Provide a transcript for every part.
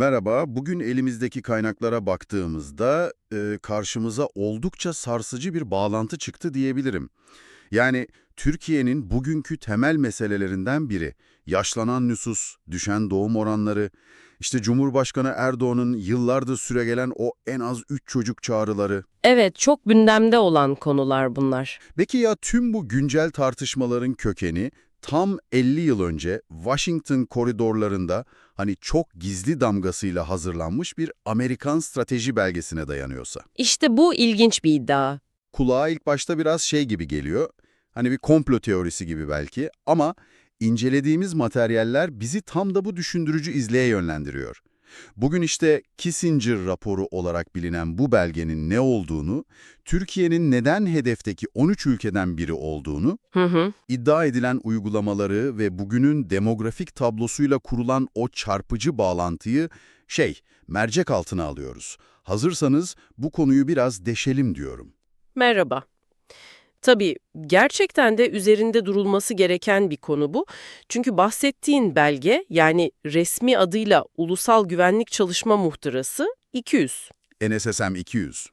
Merhaba, bugün elimizdeki kaynaklara baktığımızda e, karşımıza oldukça sarsıcı bir bağlantı çıktı diyebilirim. Yani Türkiye'nin bugünkü temel meselelerinden biri, yaşlanan nüsus, düşen doğum oranları, işte Cumhurbaşkanı Erdoğan'ın yıllardır süregelen o en az 3 çocuk çağrıları. Evet, çok gündemde olan konular bunlar. Peki ya tüm bu güncel tartışmaların kökeni tam 50 yıl önce Washington koridorlarında hani çok gizli damgasıyla hazırlanmış bir Amerikan strateji belgesine dayanıyorsa. İşte bu ilginç bir iddia. Kulağa ilk başta biraz şey gibi geliyor, hani bir komplo teorisi gibi belki ama incelediğimiz materyaller bizi tam da bu düşündürücü izleye yönlendiriyor. Bugün işte Kissinger raporu olarak bilinen bu belgenin ne olduğunu, Türkiye'nin neden hedefteki 13 ülkeden biri olduğunu, Hı hı. iddia edilen uygulamaları ve bugünün demografik tablosuyla kurulan o çarpıcı bağlantıyı şey, mercek altına alıyoruz. Hazırsanız bu konuyu biraz deşelim diyorum. Merhaba. Tabii gerçekten de üzerinde durulması gereken bir konu bu. Çünkü bahsettiğin belge yani resmi adıyla Ulusal Güvenlik Çalışma Muhtırası 200. NSSM 200.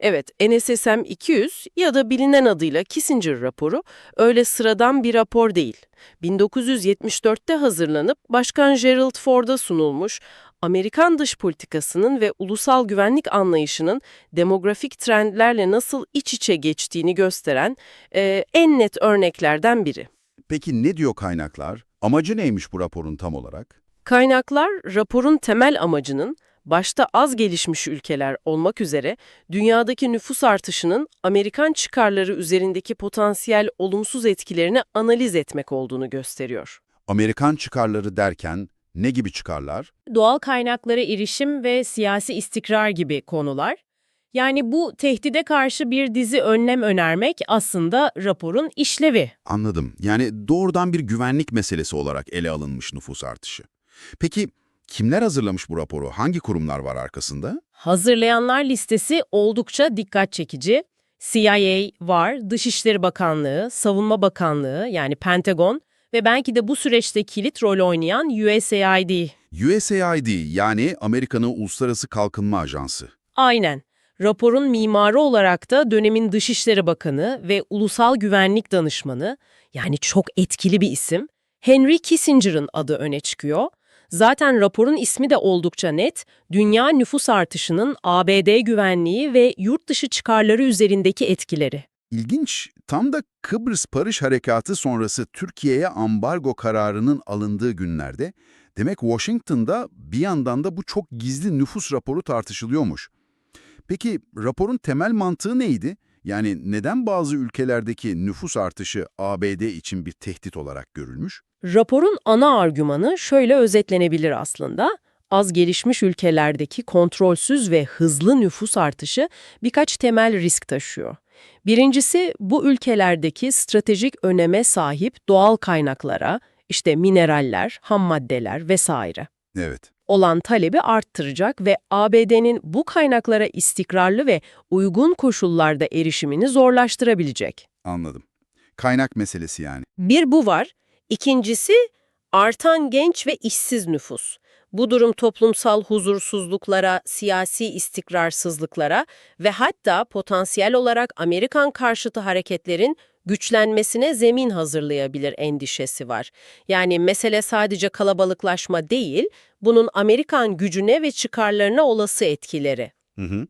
Evet, NSSM 200 ya da bilinen adıyla Kissinger raporu öyle sıradan bir rapor değil. 1974'te hazırlanıp Başkan Gerald Ford'a sunulmuş, Amerikan dış politikasının ve ulusal güvenlik anlayışının demografik trendlerle nasıl iç içe geçtiğini gösteren e, en net örneklerden biri. Peki ne diyor kaynaklar? Amacı neymiş bu raporun tam olarak? Kaynaklar raporun temel amacının başta az gelişmiş ülkeler olmak üzere dünyadaki nüfus artışının Amerikan çıkarları üzerindeki potansiyel olumsuz etkilerini analiz etmek olduğunu gösteriyor. Amerikan çıkarları derken ne gibi çıkarlar? doğal kaynaklara erişim ve siyasi istikrar gibi konular. Yani bu tehdide karşı bir dizi önlem önermek aslında raporun işlevi. Anladım. Yani doğrudan bir güvenlik meselesi olarak ele alınmış nüfus artışı. Peki kimler hazırlamış bu raporu? Hangi kurumlar var arkasında? Hazırlayanlar listesi oldukça dikkat çekici. CIA var, Dışişleri Bakanlığı, Savunma Bakanlığı yani Pentagon ve belki de bu süreçte kilit rol oynayan USAID. USAID yani Amerika'nın Uluslararası Kalkınma Ajansı. Aynen. Raporun mimarı olarak da dönemin Dışişleri Bakanı ve Ulusal Güvenlik Danışmanı, yani çok etkili bir isim, Henry Kissinger'ın adı öne çıkıyor. Zaten raporun ismi de oldukça net, dünya nüfus artışının ABD güvenliği ve yurt dışı çıkarları üzerindeki etkileri. İlginç, tam da Kıbrıs Barış Harekatı sonrası Türkiye'ye ambargo kararının alındığı günlerde, demek Washington'da bir yandan da bu çok gizli nüfus raporu tartışılıyormuş. Peki raporun temel mantığı neydi? Yani neden bazı ülkelerdeki nüfus artışı ABD için bir tehdit olarak görülmüş? Raporun ana argümanı şöyle özetlenebilir aslında. Az gelişmiş ülkelerdeki kontrolsüz ve hızlı nüfus artışı birkaç temel risk taşıyor. Birincisi bu ülkelerdeki stratejik öneme sahip doğal kaynaklara, işte mineraller, ham maddeler vesaire Evet. olan talebi arttıracak ve ABD'nin bu kaynaklara istikrarlı ve uygun koşullarda erişimini zorlaştırabilecek. Anladım. Kaynak meselesi yani. Bir bu var. İkincisi artan genç ve işsiz nüfus. Bu durum toplumsal huzursuzluklara, siyasi istikrarsızlıklara ve hatta potansiyel olarak Amerikan karşıtı hareketlerin güçlenmesine zemin hazırlayabilir endişesi var. Yani mesele sadece kalabalıklaşma değil, bunun Amerikan gücüne ve çıkarlarına olası etkileri. Hı hı.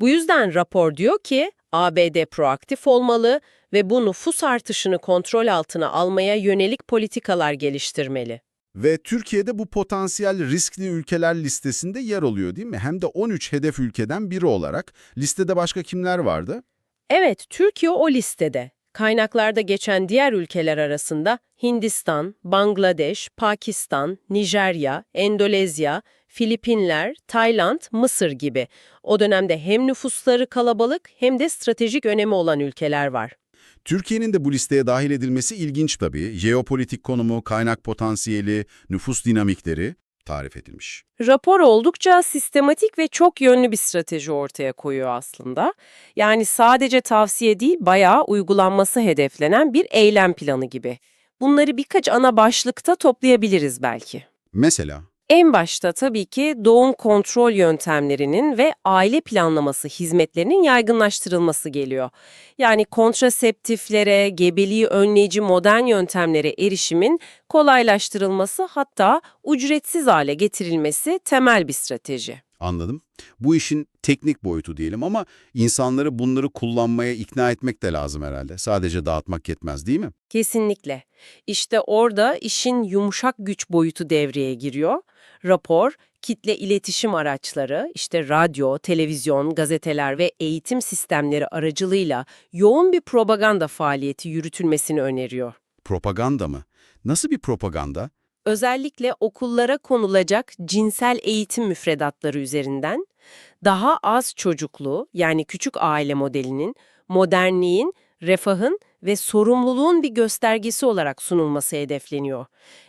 Bu yüzden rapor diyor ki ABD proaktif olmalı ve bu nüfus artışını kontrol altına almaya yönelik politikalar geliştirmeli. Ve Türkiye'de bu potansiyel riskli ülkeler listesinde yer alıyor değil mi? Hem de 13 hedef ülkeden biri olarak. Listede başka kimler vardı? Evet, Türkiye o listede. Kaynaklarda geçen diğer ülkeler arasında Hindistan, Bangladeş, Pakistan, Nijerya, Endonezya, Filipinler, Tayland, Mısır gibi. O dönemde hem nüfusları kalabalık hem de stratejik önemi olan ülkeler var. Türkiye'nin de bu listeye dahil edilmesi ilginç tabii. Jeopolitik konumu, kaynak potansiyeli, nüfus dinamikleri tarif edilmiş. Rapor oldukça sistematik ve çok yönlü bir strateji ortaya koyuyor aslında. Yani sadece tavsiye değil, bayağı uygulanması hedeflenen bir eylem planı gibi. Bunları birkaç ana başlıkta toplayabiliriz belki. Mesela En başta tabii ki doğum kontrol yöntemlerinin ve aile planlaması hizmetlerinin yaygınlaştırılması geliyor. Yani kontraseptiflere, gebeliği önleyici modern yöntemlere erişimin kolaylaştırılması hatta ücretsiz hale getirilmesi temel bir strateji. Anladım. Bu işin teknik boyutu diyelim ama insanları bunları kullanmaya ikna etmek de lazım herhalde. Sadece dağıtmak yetmez değil mi? Kesinlikle. İşte orada işin yumuşak güç boyutu devreye giriyor. Rapor, kitle iletişim araçları, işte radyo, televizyon, gazeteler ve eğitim sistemleri aracılığıyla yoğun bir propaganda faaliyeti yürütülmesini öneriyor. Propaganda mı? Nasıl bir propaganda? Özellikle okullara konulacak cinsel eğitim müfredatları üzerinden daha az çocuklu yani küçük aile modelinin modernliğin, refahın ve sorumluluğun bir göstergesi olarak sunulması hedefleniyor.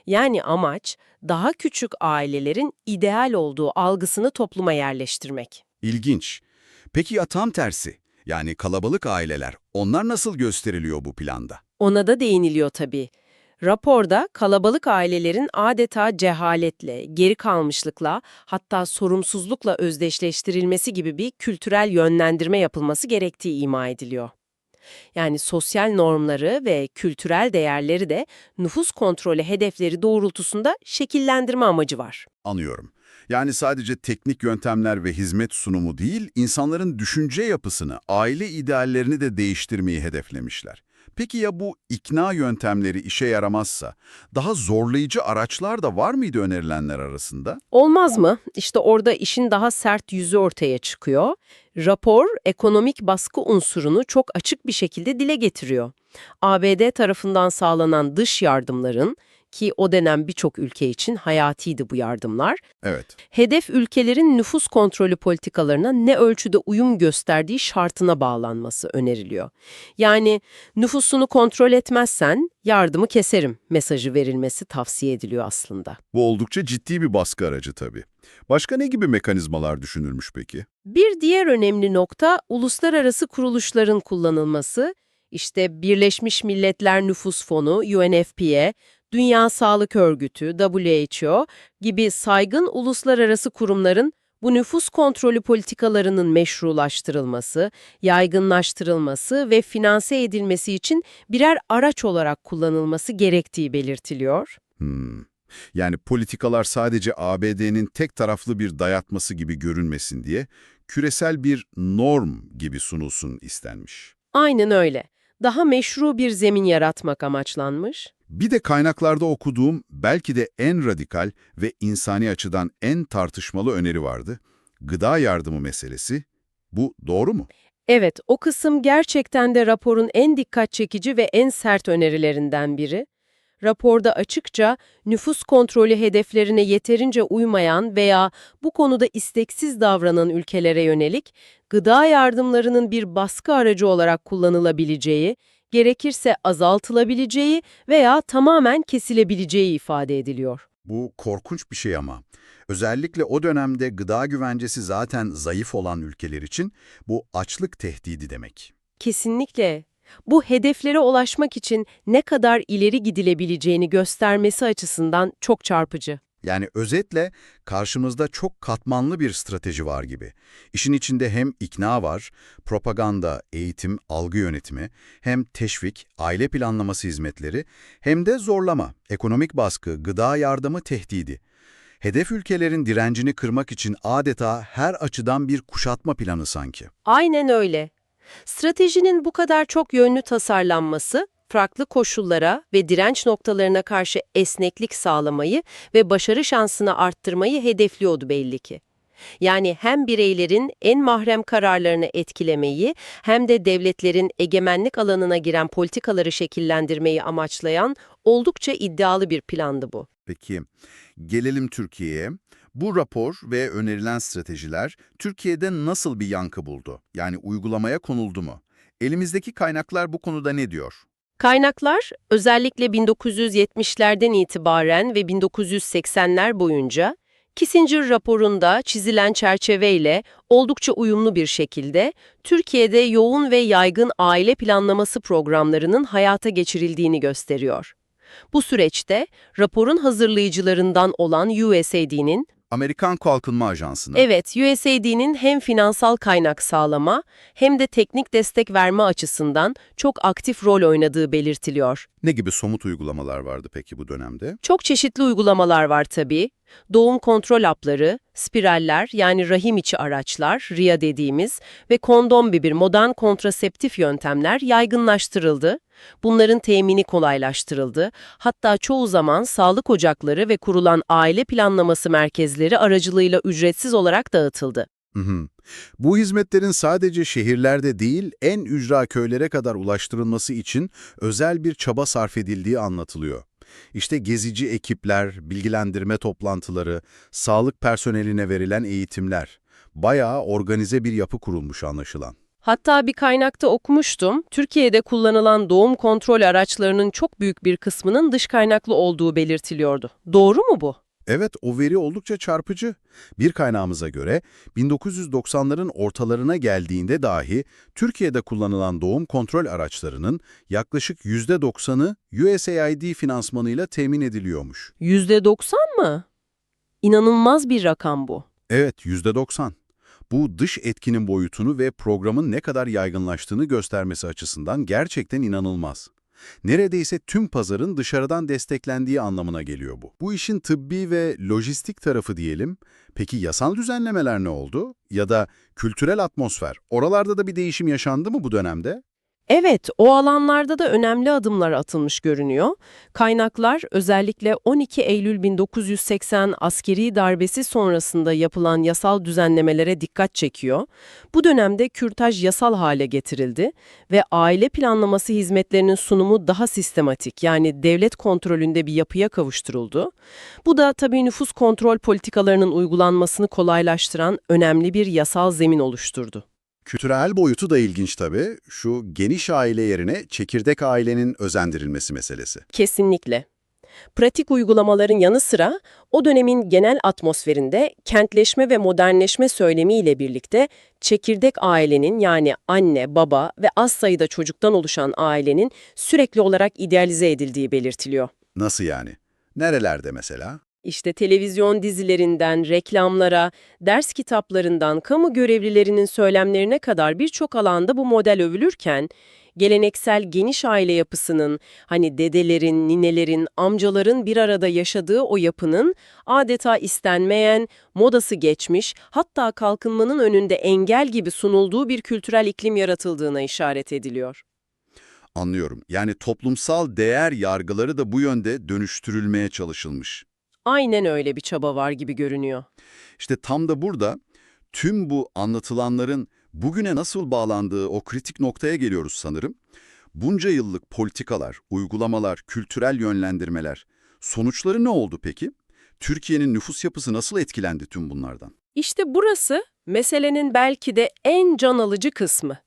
Yani amaç daha küçük ailelerin ideal olduğu algısını topluma yerleştirmek. İlginç. Peki ya tam tersi? Yani kalabalık aileler, onlar nasıl gösteriliyor bu planda? Ona da değiniliyor tabii. Raporda kalabalık ailelerin adeta cehaletle, geri kalmışlıkla hatta sorumsuzlukla özdeşleştirilmesi gibi bir kültürel yönlendirme yapılması gerektiği ima ediliyor. Yani sosyal normları ve kültürel değerleri de nüfus kontrolü hedefleri doğrultusunda şekillendirme amacı var. Anıyorum. Yani sadece teknik yöntemler ve hizmet sunumu değil, insanların düşünce yapısını, aile ideallerini de değiştirmeyi hedeflemişler. Peki ya bu ikna yöntemleri işe yaramazsa, daha zorlayıcı araçlar da var mıydı önerilenler arasında? Olmaz mı? İşte orada işin daha sert yüzü ortaya çıkıyor. Rapor, ekonomik baskı unsurunu çok açık bir şekilde dile getiriyor. ABD tarafından sağlanan dış yardımların, ki o dönem birçok ülke için hayatiydi bu yardımlar, Evet. hedef ülkelerin nüfus kontrolü politikalarına ne ölçüde uyum gösterdiği şartına bağlanması öneriliyor. Yani nüfusunu kontrol etmezsen yardımı keserim mesajı verilmesi tavsiye ediliyor aslında. Bu oldukça ciddi bir baskı aracı tabii. Başka ne gibi mekanizmalar düşünülmüş peki? Bir diğer önemli nokta uluslararası kuruluşların kullanılması. İşte Birleşmiş Milletler Nüfus Fonu, UNFPA, Dünya Sağlık Örgütü, WHO gibi saygın uluslararası kurumların bu nüfus kontrolü politikalarının meşrulaştırılması, yaygınlaştırılması ve finanse edilmesi için birer araç olarak kullanılması gerektiği belirtiliyor. Hmm. Yani politikalar sadece ABD'nin tek taraflı bir dayatması gibi görünmesin diye küresel bir norm gibi sunulsun istenmiş. Aynen öyle. Daha meşru bir zemin yaratmak amaçlanmış. Bir de kaynaklarda okuduğum belki de en radikal ve insani açıdan en tartışmalı öneri vardı. Gıda yardımı meselesi. Bu doğru mu? Evet, o kısım gerçekten de raporun en dikkat çekici ve en sert önerilerinden biri. Raporda açıkça nüfus kontrolü hedeflerine yeterince uymayan veya bu konuda isteksiz davranan ülkelere yönelik gıda yardımlarının bir baskı aracı olarak kullanılabileceği, gerekirse azaltılabileceği veya tamamen kesilebileceği ifade ediliyor. Bu korkunç bir şey ama. Özellikle o dönemde gıda güvencesi zaten zayıf olan ülkeler için bu açlık tehdidi demek. Kesinlikle. Bu hedeflere ulaşmak için ne kadar ileri gidilebileceğini göstermesi açısından çok çarpıcı. Yani özetle karşımızda çok katmanlı bir strateji var gibi. İşin içinde hem ikna var, propaganda, eğitim, algı yönetimi, hem teşvik, aile planlaması hizmetleri, hem de zorlama, ekonomik baskı, gıda yardımı tehdidi. Hedef ülkelerin direncini kırmak için adeta her açıdan bir kuşatma planı sanki. Aynen öyle. Stratejinin bu kadar çok yönlü tasarlanması, farklı koşullara ve direnç noktalarına karşı esneklik sağlamayı ve başarı şansını arttırmayı hedefliyordu belli ki. Yani hem bireylerin en mahrem kararlarını etkilemeyi hem de devletlerin egemenlik alanına giren politikaları şekillendirmeyi amaçlayan oldukça iddialı bir plandı bu. Peki, gelelim Türkiye'ye. Bu rapor ve önerilen stratejiler Türkiye'de nasıl bir yankı buldu? Yani uygulamaya konuldu mu? Elimizdeki kaynaklar bu konuda ne diyor? Kaynaklar özellikle 1970'lerden itibaren ve 1980'ler boyunca Kissinger raporunda çizilen çerçeveyle oldukça uyumlu bir şekilde Türkiye'de yoğun ve yaygın aile planlaması programlarının hayata geçirildiğini gösteriyor. Bu süreçte raporun hazırlayıcılarından olan USAID'nin Amerikan Kalkınma Ajansı'na. Evet, USAID'nin hem finansal kaynak sağlama hem de teknik destek verme açısından çok aktif rol oynadığı belirtiliyor. Ne gibi somut uygulamalar vardı peki bu dönemde? Çok çeşitli uygulamalar var tabii. Doğum kontrol hapları, spiraller yani rahim içi araçlar, RIA dediğimiz ve kondom gibi modern kontraseptif yöntemler yaygınlaştırıldı. Bunların temini kolaylaştırıldı. Hatta çoğu zaman sağlık ocakları ve kurulan aile planlaması merkezleri aracılığıyla ücretsiz olarak dağıtıldı. Hı hı. Bu hizmetlerin sadece şehirlerde değil, en ücra köylere kadar ulaştırılması için özel bir çaba sarf edildiği anlatılıyor. İşte gezici ekipler, bilgilendirme toplantıları, sağlık personeline verilen eğitimler. Bayağı organize bir yapı kurulmuş anlaşılan. Hatta bir kaynakta okumuştum, Türkiye'de kullanılan doğum kontrol araçlarının çok büyük bir kısmının dış kaynaklı olduğu belirtiliyordu. Doğru mu bu? Evet, o veri oldukça çarpıcı. Bir kaynağımıza göre 1990'ların ortalarına geldiğinde dahi Türkiye'de kullanılan doğum kontrol araçlarının yaklaşık %90'ı USAID finansmanıyla temin ediliyormuş. %90 mı? İnanılmaz bir rakam bu. Evet, %90. Bu dış etkinin boyutunu ve programın ne kadar yaygınlaştığını göstermesi açısından gerçekten inanılmaz. Neredeyse tüm pazarın dışarıdan desteklendiği anlamına geliyor bu. Bu işin tıbbi ve lojistik tarafı diyelim. Peki yasal düzenlemeler ne oldu? Ya da kültürel atmosfer, oralarda da bir değişim yaşandı mı bu dönemde? Evet, o alanlarda da önemli adımlar atılmış görünüyor. Kaynaklar özellikle 12 Eylül 1980 askeri darbesi sonrasında yapılan yasal düzenlemelere dikkat çekiyor. Bu dönemde kürtaj yasal hale getirildi ve aile planlaması hizmetlerinin sunumu daha sistematik yani devlet kontrolünde bir yapıya kavuşturuldu. Bu da tabii nüfus kontrol politikalarının uygulanmasını kolaylaştıran önemli bir yasal zemin oluşturdu. Kültürel boyutu da ilginç tabii. Şu geniş aile yerine çekirdek ailenin özendirilmesi meselesi. Kesinlikle. Pratik uygulamaların yanı sıra o dönemin genel atmosferinde kentleşme ve modernleşme söylemiyle birlikte çekirdek ailenin yani anne, baba ve az sayıda çocuktan oluşan ailenin sürekli olarak idealize edildiği belirtiliyor. Nasıl yani? Nerelerde mesela? İşte televizyon dizilerinden, reklamlara, ders kitaplarından, kamu görevlilerinin söylemlerine kadar birçok alanda bu model övülürken, geleneksel geniş aile yapısının, hani dedelerin, ninelerin, amcaların bir arada yaşadığı o yapının adeta istenmeyen, modası geçmiş, hatta kalkınmanın önünde engel gibi sunulduğu bir kültürel iklim yaratıldığına işaret ediliyor. Anlıyorum. Yani toplumsal değer yargıları da bu yönde dönüştürülmeye çalışılmış. Aynen öyle bir çaba var gibi görünüyor. İşte tam da burada tüm bu anlatılanların bugüne nasıl bağlandığı o kritik noktaya geliyoruz sanırım. Bunca yıllık politikalar, uygulamalar, kültürel yönlendirmeler, sonuçları ne oldu peki? Türkiye'nin nüfus yapısı nasıl etkilendi tüm bunlardan? İşte burası meselenin belki de en can alıcı kısmı.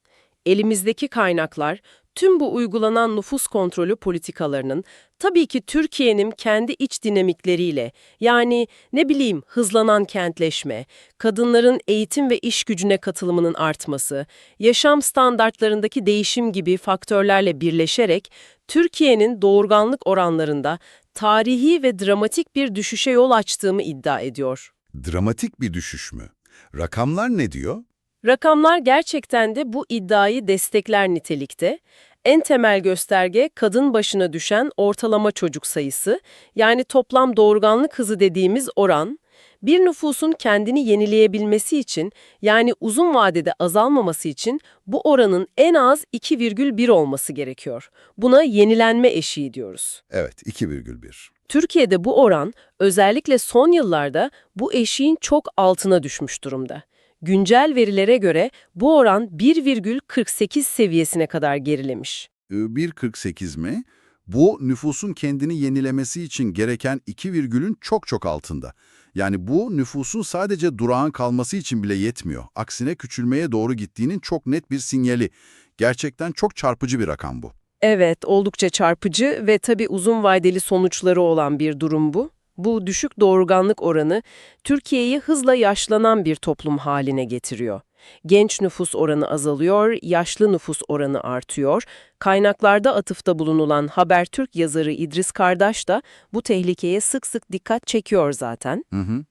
Elimizdeki kaynaklar tüm bu uygulanan nüfus kontrolü politikalarının tabii ki Türkiye'nin kendi iç dinamikleriyle yani ne bileyim hızlanan kentleşme, kadınların eğitim ve iş gücüne katılımının artması, yaşam standartlarındaki değişim gibi faktörlerle birleşerek Türkiye'nin doğurganlık oranlarında tarihi ve dramatik bir düşüşe yol açtığımı iddia ediyor. Dramatik bir düşüş mü? Rakamlar ne diyor? Rakamlar gerçekten de bu iddiayı destekler nitelikte. En temel gösterge kadın başına düşen ortalama çocuk sayısı, yani toplam doğurganlık hızı dediğimiz oran. Bir nüfusun kendini yenileyebilmesi için, yani uzun vadede azalmaması için bu oranın en az 2,1 olması gerekiyor. Buna yenilenme eşiği diyoruz. Evet, 2,1. Türkiye'de bu oran özellikle son yıllarda bu eşiğin çok altına düşmüş durumda. Güncel verilere göre bu oran 1,48 seviyesine kadar gerilemiş. 1,48 mi? Bu nüfusun kendini yenilemesi için gereken 2 virgülün çok çok altında. Yani bu nüfusun sadece durağan kalması için bile yetmiyor. Aksine küçülmeye doğru gittiğinin çok net bir sinyali. Gerçekten çok çarpıcı bir rakam bu. Evet, oldukça çarpıcı ve tabii uzun vadeli sonuçları olan bir durum bu. Bu düşük doğurganlık oranı Türkiye'yi hızla yaşlanan bir toplum haline getiriyor. Genç nüfus oranı azalıyor, yaşlı nüfus oranı artıyor. Kaynaklarda atıfta bulunulan Habertürk yazarı İdris Kardaş da bu tehlikeye sık sık dikkat çekiyor zaten. Hı hı.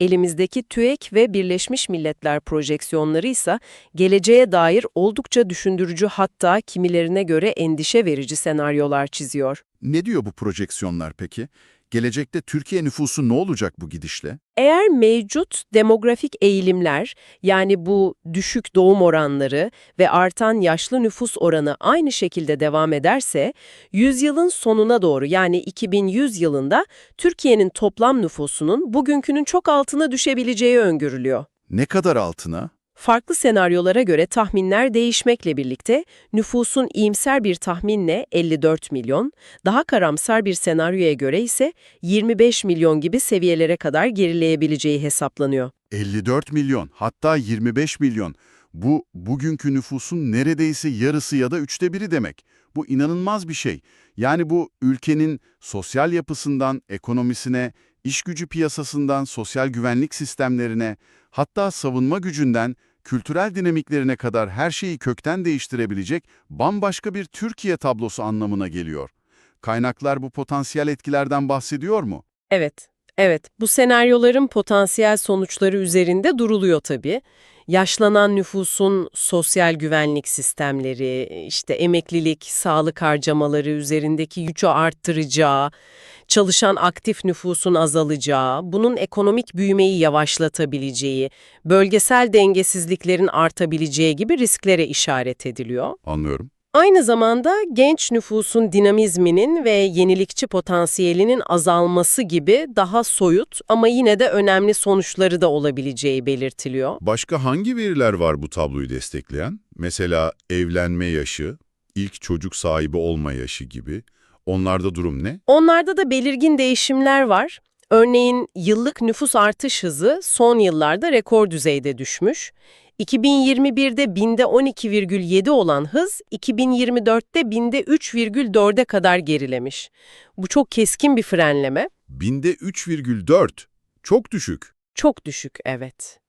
Elimizdeki TÜEK ve Birleşmiş Milletler projeksiyonları ise geleceğe dair oldukça düşündürücü hatta kimilerine göre endişe verici senaryolar çiziyor. Ne diyor bu projeksiyonlar peki? Gelecekte Türkiye nüfusu ne olacak bu gidişle? Eğer mevcut demografik eğilimler yani bu düşük doğum oranları ve artan yaşlı nüfus oranı aynı şekilde devam ederse, yüzyılın sonuna doğru yani 2100 yılında Türkiye'nin toplam nüfusunun bugünkünün çok altına düşebileceği öngörülüyor. Ne kadar altına? Farklı senaryolara göre tahminler değişmekle birlikte nüfusun iyimser bir tahminle 54 milyon, daha karamsar bir senaryoya göre ise 25 milyon gibi seviyelere kadar gerileyebileceği hesaplanıyor. 54 milyon, hatta 25 milyon. Bu, bugünkü nüfusun neredeyse yarısı ya da üçte biri demek. Bu inanılmaz bir şey. Yani bu ülkenin sosyal yapısından ekonomisine, iş gücü piyasasından sosyal güvenlik sistemlerine, hatta savunma gücünden kültürel dinamiklerine kadar her şeyi kökten değiştirebilecek bambaşka bir Türkiye tablosu anlamına geliyor. Kaynaklar bu potansiyel etkilerden bahsediyor mu? Evet, evet. Bu senaryoların potansiyel sonuçları üzerinde duruluyor tabii. Yaşlanan nüfusun sosyal güvenlik sistemleri, işte emeklilik, sağlık harcamaları üzerindeki yükü arttıracağı, çalışan aktif nüfusun azalacağı, bunun ekonomik büyümeyi yavaşlatabileceği, bölgesel dengesizliklerin artabileceği gibi risklere işaret ediliyor. Anlıyorum. Aynı zamanda genç nüfusun dinamizminin ve yenilikçi potansiyelinin azalması gibi daha soyut ama yine de önemli sonuçları da olabileceği belirtiliyor. Başka hangi veriler var bu tabloyu destekleyen? Mesela evlenme yaşı, ilk çocuk sahibi olma yaşı gibi. Onlarda durum ne? Onlarda da belirgin değişimler var. Örneğin yıllık nüfus artış hızı son yıllarda rekor düzeyde düşmüş. 2021'de binde 12,7 olan hız 2024'te binde 3,4'e kadar gerilemiş. Bu çok keskin bir frenleme. Binde 3,4. Çok düşük. Çok düşük, evet.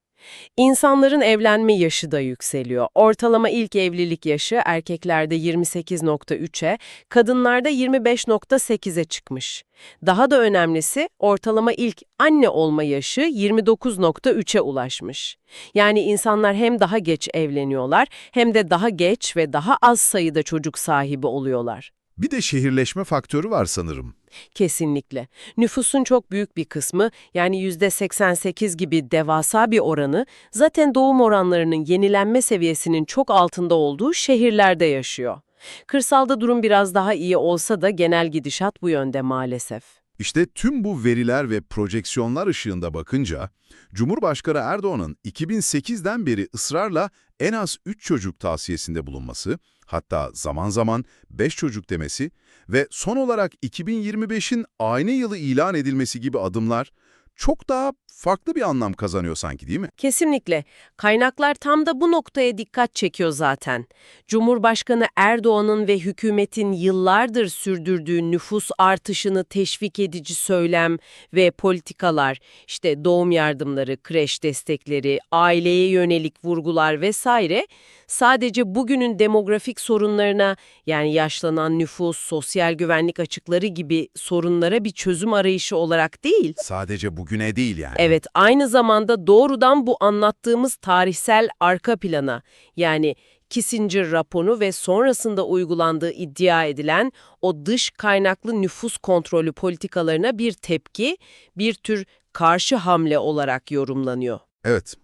İnsanların evlenme yaşı da yükseliyor. Ortalama ilk evlilik yaşı erkeklerde 28.3'e, kadınlarda 25.8'e çıkmış. Daha da önemlisi ortalama ilk anne olma yaşı 29.3'e ulaşmış. Yani insanlar hem daha geç evleniyorlar hem de daha geç ve daha az sayıda çocuk sahibi oluyorlar. Bir de şehirleşme faktörü var sanırım. Kesinlikle. Nüfusun çok büyük bir kısmı yani %88 gibi devasa bir oranı zaten doğum oranlarının yenilenme seviyesinin çok altında olduğu şehirlerde yaşıyor. Kırsalda durum biraz daha iyi olsa da genel gidişat bu yönde maalesef. İşte tüm bu veriler ve projeksiyonlar ışığında bakınca, Cumhurbaşkanı Erdoğan'ın 2008'den beri ısrarla en az 3 çocuk tavsiyesinde bulunması, hatta zaman zaman 5 çocuk demesi ve son olarak 2025'in aynı yılı ilan edilmesi gibi adımlar çok daha farklı bir anlam kazanıyor sanki değil mi? Kesinlikle. Kaynaklar tam da bu noktaya dikkat çekiyor zaten. Cumhurbaşkanı Erdoğan'ın ve hükümetin yıllardır sürdürdüğü nüfus artışını teşvik edici söylem ve politikalar, işte doğum yardımları, kreş destekleri, aileye yönelik vurgular vesaire sadece bugünün demografik sorunlarına yani yaşlanan nüfus, sosyal güvenlik açıkları gibi sorunlara bir çözüm arayışı olarak değil, Sadece bugüne değil yani. Evet, aynı zamanda doğrudan bu anlattığımız tarihsel arka plana, yani Kissinger raporu ve sonrasında uygulandığı iddia edilen o dış kaynaklı nüfus kontrolü politikalarına bir tepki, bir tür karşı hamle olarak yorumlanıyor. Evet,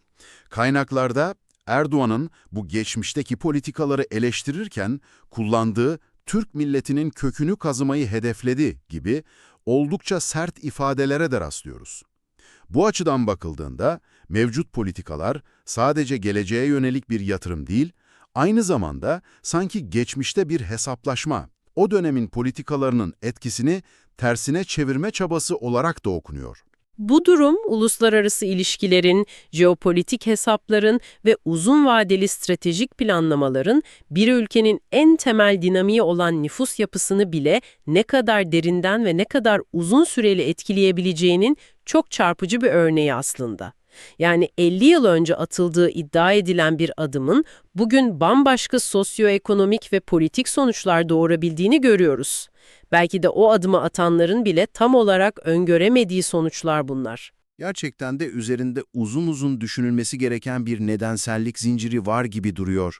kaynaklarda Erdoğan'ın bu geçmişteki politikaları eleştirirken kullandığı Türk milletinin kökünü kazımayı hedefledi gibi oldukça sert ifadelere de rastlıyoruz. Bu açıdan bakıldığında mevcut politikalar sadece geleceğe yönelik bir yatırım değil, aynı zamanda sanki geçmişte bir hesaplaşma, o dönemin politikalarının etkisini tersine çevirme çabası olarak da okunuyor. Bu durum uluslararası ilişkilerin, jeopolitik hesapların ve uzun vadeli stratejik planlamaların bir ülkenin en temel dinamiği olan nüfus yapısını bile ne kadar derinden ve ne kadar uzun süreli etkileyebileceğinin çok çarpıcı bir örneği aslında. Yani 50 yıl önce atıldığı iddia edilen bir adımın bugün bambaşka sosyoekonomik ve politik sonuçlar doğurabildiğini görüyoruz. Belki de o adımı atanların bile tam olarak öngöremediği sonuçlar bunlar. Gerçekten de üzerinde uzun uzun düşünülmesi gereken bir nedensellik zinciri var gibi duruyor.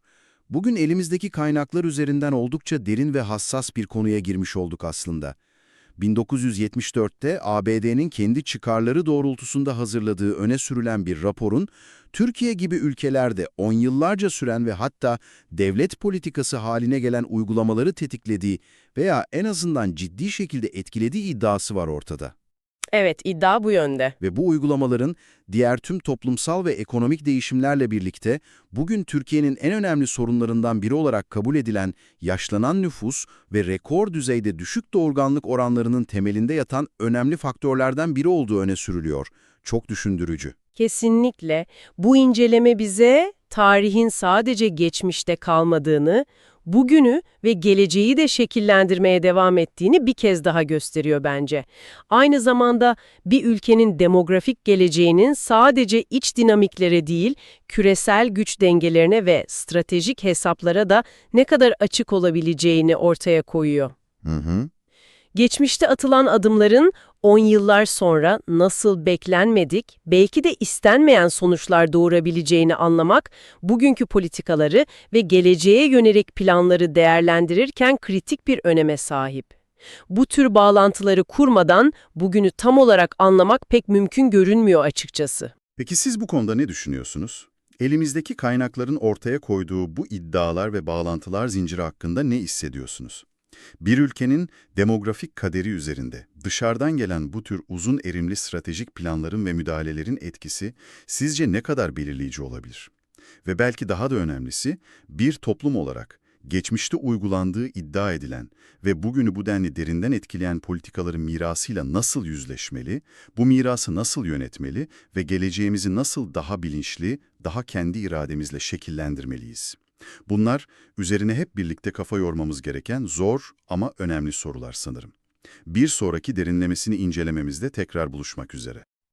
Bugün elimizdeki kaynaklar üzerinden oldukça derin ve hassas bir konuya girmiş olduk aslında. 1974'te ABD'nin kendi çıkarları doğrultusunda hazırladığı öne sürülen bir raporun, Türkiye gibi ülkelerde on yıllarca süren ve hatta devlet politikası haline gelen uygulamaları tetiklediği veya en azından ciddi şekilde etkilediği iddiası var ortada. Evet, iddia bu yönde. Ve bu uygulamaların diğer tüm toplumsal ve ekonomik değişimlerle birlikte bugün Türkiye'nin en önemli sorunlarından biri olarak kabul edilen yaşlanan nüfus ve rekor düzeyde düşük doğurganlık oranlarının temelinde yatan önemli faktörlerden biri olduğu öne sürülüyor. Çok düşündürücü. Kesinlikle. Bu inceleme bize tarihin sadece geçmişte kalmadığını, bugünü ve geleceği de şekillendirmeye devam ettiğini bir kez daha gösteriyor bence. Aynı zamanda bir ülkenin demografik geleceğinin sadece iç dinamiklere değil, küresel güç dengelerine ve stratejik hesaplara da ne kadar açık olabileceğini ortaya koyuyor. Hı hı. Geçmişte atılan adımların 10 yıllar sonra nasıl beklenmedik, belki de istenmeyen sonuçlar doğurabileceğini anlamak, bugünkü politikaları ve geleceğe yönelik planları değerlendirirken kritik bir öneme sahip. Bu tür bağlantıları kurmadan bugünü tam olarak anlamak pek mümkün görünmüyor açıkçası. Peki siz bu konuda ne düşünüyorsunuz? Elimizdeki kaynakların ortaya koyduğu bu iddialar ve bağlantılar zinciri hakkında ne hissediyorsunuz? Bir ülkenin demografik kaderi üzerinde dışarıdan gelen bu tür uzun erimli stratejik planların ve müdahalelerin etkisi sizce ne kadar belirleyici olabilir? Ve belki daha da önemlisi, bir toplum olarak geçmişte uygulandığı iddia edilen ve bugünü bu denli derinden etkileyen politikaların mirasıyla nasıl yüzleşmeli, bu mirası nasıl yönetmeli ve geleceğimizi nasıl daha bilinçli, daha kendi irademizle şekillendirmeliyiz? Bunlar üzerine hep birlikte kafa yormamız gereken zor ama önemli sorular sanırım. Bir sonraki derinlemesini incelememizde tekrar buluşmak üzere.